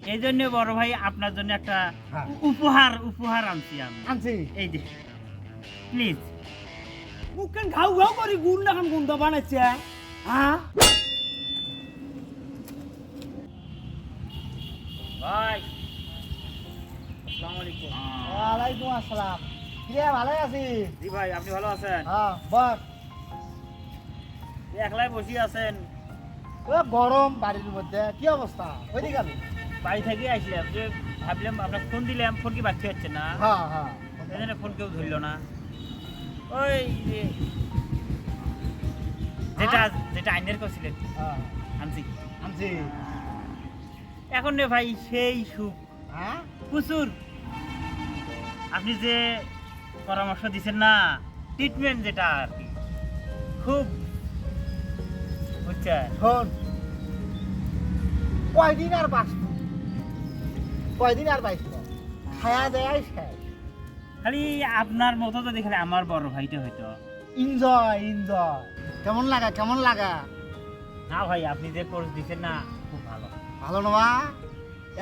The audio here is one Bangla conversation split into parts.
এই জন্য বড় ভাই আপনার জন্য একটা হ্যাঁ। উপহার উপহার আনছি আমি। আনছি? এই যে প্লিজ মুখখান ঘাউ ঘাউ করে গুণ না গুণ বানাচ্ছে হ্যাঁ? ভাই। আসসালামু আলাইকুম ওয়ালাইকুম আসসালাম। কিরে ভালো আছি জি ভাই আপনি ভালো আছেন? হ্যাঁ বস। একলাই বসে আছেন। ও গরম বাড়ির মধ্যে কি অবস্থা? ওইদিকে গেল বাড়ি থেকে আসলাম যে ভাবলাম আপনার ফোন দিলাম ফোন কি বাড়তে হচ্ছে না? হ্যাঁ হ্যাঁ। জন্য ফোন কেউ ধরলো না। ওই যেটা যেটা আইনের করছিলেন হ্যাঁ, আনছি। আনছি। এখন রে ভাই সেই সুখ। হ্যাঁ? প্রচুর। আপনি যে পরামর্শ দিচ্ছেন না ট্রিটমেন্ট যেটা আর কি খুব বুঝছেন কয়দিন আর বাঁচব? কয়দিন আর বাঁচব খায়া? দেয় শেষ। খালি আপনার মতো তো দেখলে আমার বড় ভাইটা হয়তো। এনজয় এনজয় কেমন লাগা কেমন লাগা? না ভাই আপনি যে কোর্স দিচ্ছেন না খুব ভালো। ভালো নবা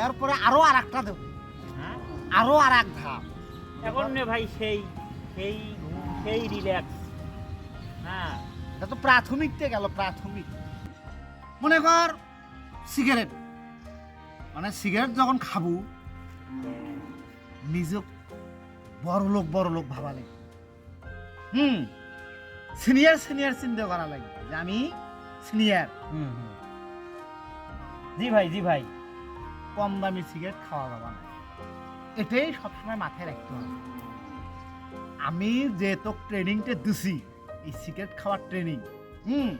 এরপরে আরও আর একটা দেবো। হ্যাঁ? আরও আর এক ধাপ। এখন নে ভাই সেই সেই সেই রিল্যাক্স হ্যাঁ। এটা তো প্রাথমিকতে গেল প্রাথমিক। মনে কর সিগারেট মানে সিগারেট যখন খাব নিজক বড় লোক বড় লোক ভাবা লাগে। হুম সিনিয়র সিনিয়র চিন্তা করা লাগে যে আমি সিনিয়র। জি ভাই জি ভাই কম দামি সিগারেট খাওয়া যাবে না। এটাই সবসময় মাথায় রাখতে হবে। আমি যে তো ট্রেনিংটা দিছি এই সিগারেট খাওয়ার ট্রেনিং হুম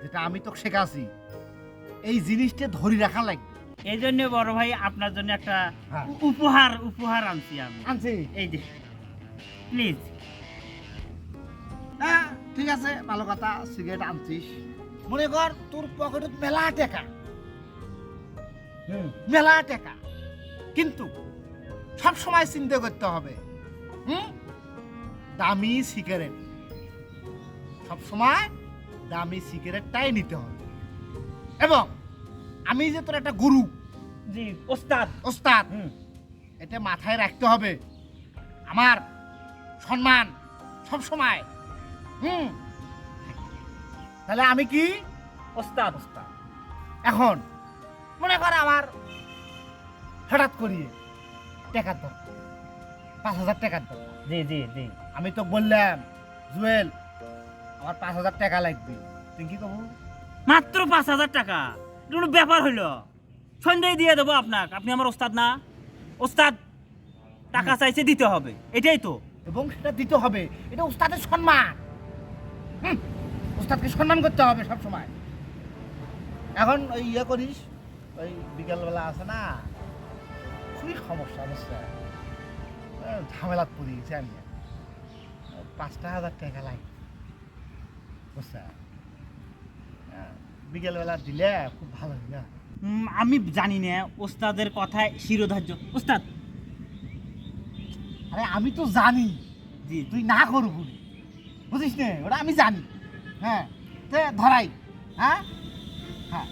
যেটা আমি তো শেখাছি এই জিনিসটা ধরে রাখা লাগবে। এই জন্য বড় ভাই আপনার জন্য একটা হ্যাঁ। উপহার উপহার আনছি আমি। আনছি? এই যে। প্লিজ হ্যাঁ ঠিক আছে ভালো কথা সিগারেট আনছিস। মনে কর তোর পকেটত মেলা টাকা। মেলা টাকা। কিন্তু সব সময় চিন্তা করতে হবে হুম? দামি সিগারেট সব সময় দামি সিগারেটটাই নিতে হবে। এবং আমি যে তোর একটা গুরু। জি ওস্তাদ। ওস্তাদ এটা মাথায় রাখতে হবে। আমার সম্মান সব সময় হুম। তাহলে আমি কি? ওস্তাদ। ওস্তাদ। এখন মনে কর আমার হঠাৎ করিয়ে টাকার দরকার। পাঁচ হাজার টাকার দরকার। জি জি জি। আমি তো বললাম জুয়েল আমার পাঁচ হাজার টাকা লাগবে। তুই কি কব? মাত্র পাঁচ হাজার টাকা। কোনো ব্যাপার হইল? সন্ধ্যায় দিয়ে দেবো আপনাকে। আপনি আমার ওস্তাদ না? ওস্তাদ টাকা চাইছে দিতে হবে। এটাই তো। এবং সেটা দিতে হবে। এটা উস্তাদের সম্মান। হুম, উস্তাদকে সম্মান করতে হবে সব সময় এখন ওই ইয়ে করিস ওই বিকালবেলা আছে না? খুবই সমস্যা বুঝছে ঝামেলাত পড়ে আমি পাঁচটা হাজার টাকা লাগে বুঝছে হ্যাঁ, বিকেলবেলা দিলে খুব ভালো হয় না? আমি জানি না ওস্তাদের কথায় শিরোধার্য। ওস্তাদ! আরে আমি তো জানি। জি। তুই না করবি বুঝিস নে? ওটা আমি জানি। হ্যাঁ তে ধরাই। হ্যাঁ? হ্যাঁ।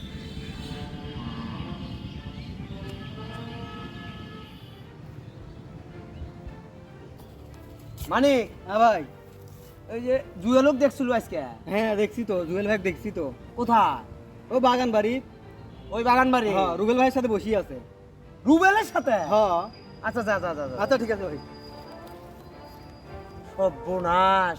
মানে হ্যাঁ ভাই। ওই যে জুয়েলক দেখছিল আজকে? হ্যাঁ দেখছি তো জুয়েল ভাই দেখছি তো। কোথায়? ও বাগান বাড়ি ওই বাগান বাড়ি হ্যাঁ রুবেল ভাইয়ের সাথে বসি আছে। রুবেলের সাথে? হ্যাঁ। আচ্ছা আচ্ছা আচ্ছা আচ্ছা আচ্ছা ঠিক আছে ভাই। সর্বনাশ।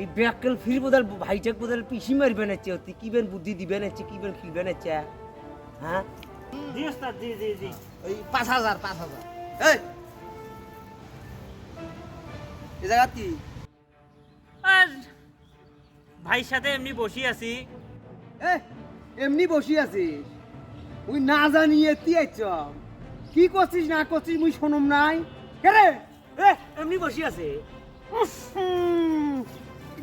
এই ব্যাককেল ফির বোধাল ভাইটাক বোধাল পিসি মারবে নাচ্ছে তুই কি বেন বুদ্ধি দিবে নাচ্ছে কি বেন খেলবে নাচ্ছে? হ্যাঁ? জি ওস্তাদ জি জি জি ওই পাঁচ হাজার পাঁচ হাজার। এই! এই জায়গা কি? আর ভাইয়ের সাথে এমনি বসে আছি। এ এমনি বসি আছিস? ওই না জানিয়ে তুই আইছ কি করছিস না করছিস মুই শোনম নাই। কে এ এমনি বসে আছে।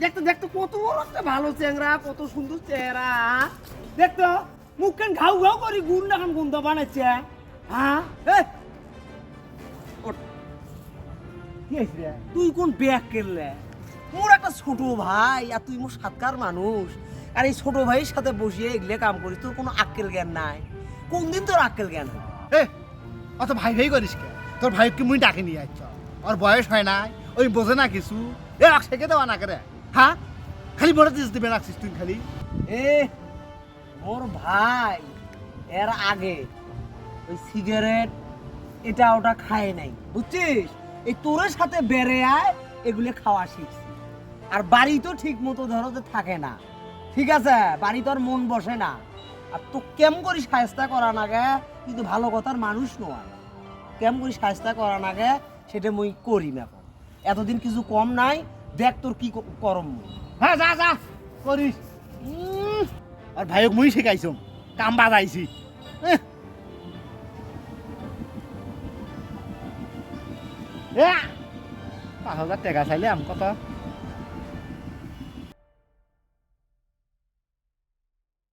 দেখতো দেখতো কত বড় একটা ভালো চেংরা কত সুন্দর চেহারা। দেখতো মুখখান ঘাউ ঘাউ করে গুণ না খান গুণ বানাচ্ছে হ্যাঁ? হয়েছে তুই কোন ব্যাগ কেললে মোর একটা ছোট ভাই আর তুই মোর সাতকার মানুষ। আর এই ছোট ভাইয়ের সাথে বসিয়ে এগুলো কাম করিস তোর কোনো আক্কেল জ্ঞান নাই। কোন দিন তোর আক্কেল জ্ঞান হবে? এ অত ভাই ভাই করিস কে? তোর ভাইকে মুই ডাকে নিয়ে যাচ্ছ ওর বয়স হয় নাই ওই বোঝে না কিছু। এ শেখে দেওয়া না করে? হ্যাঁ খালি মনে দিস দিবে রাখছিস তুই খালি। এ মোর ভাই এর আগে ওই সিগারেট এটা ওটা খায় নাই বুঝছিস? এই তোরের সাথে বেড়ে আয় এগুলো খাওয়া শিখছি। আর বাড়ি তো ঠিক মতো ধরো যে থাকে না। ঠিক আছে? বাড়ি তোর মন বসে না। আর তো কেম করি সাহস্তা করা নাগে কিন্তু ভালো কথার মানুষ নয়। কেম করি সাহস্তা করা নাগে সেটা মুই করি না। এতদিন কিছু কম নাই। দেখ তোর কি করম হ্যাঁ যা যা। করিস। আর ভাইক মুই শেখাইছম। কাম বাজাইছি। পাঁচ হাজার টাকা চাইলে আম কত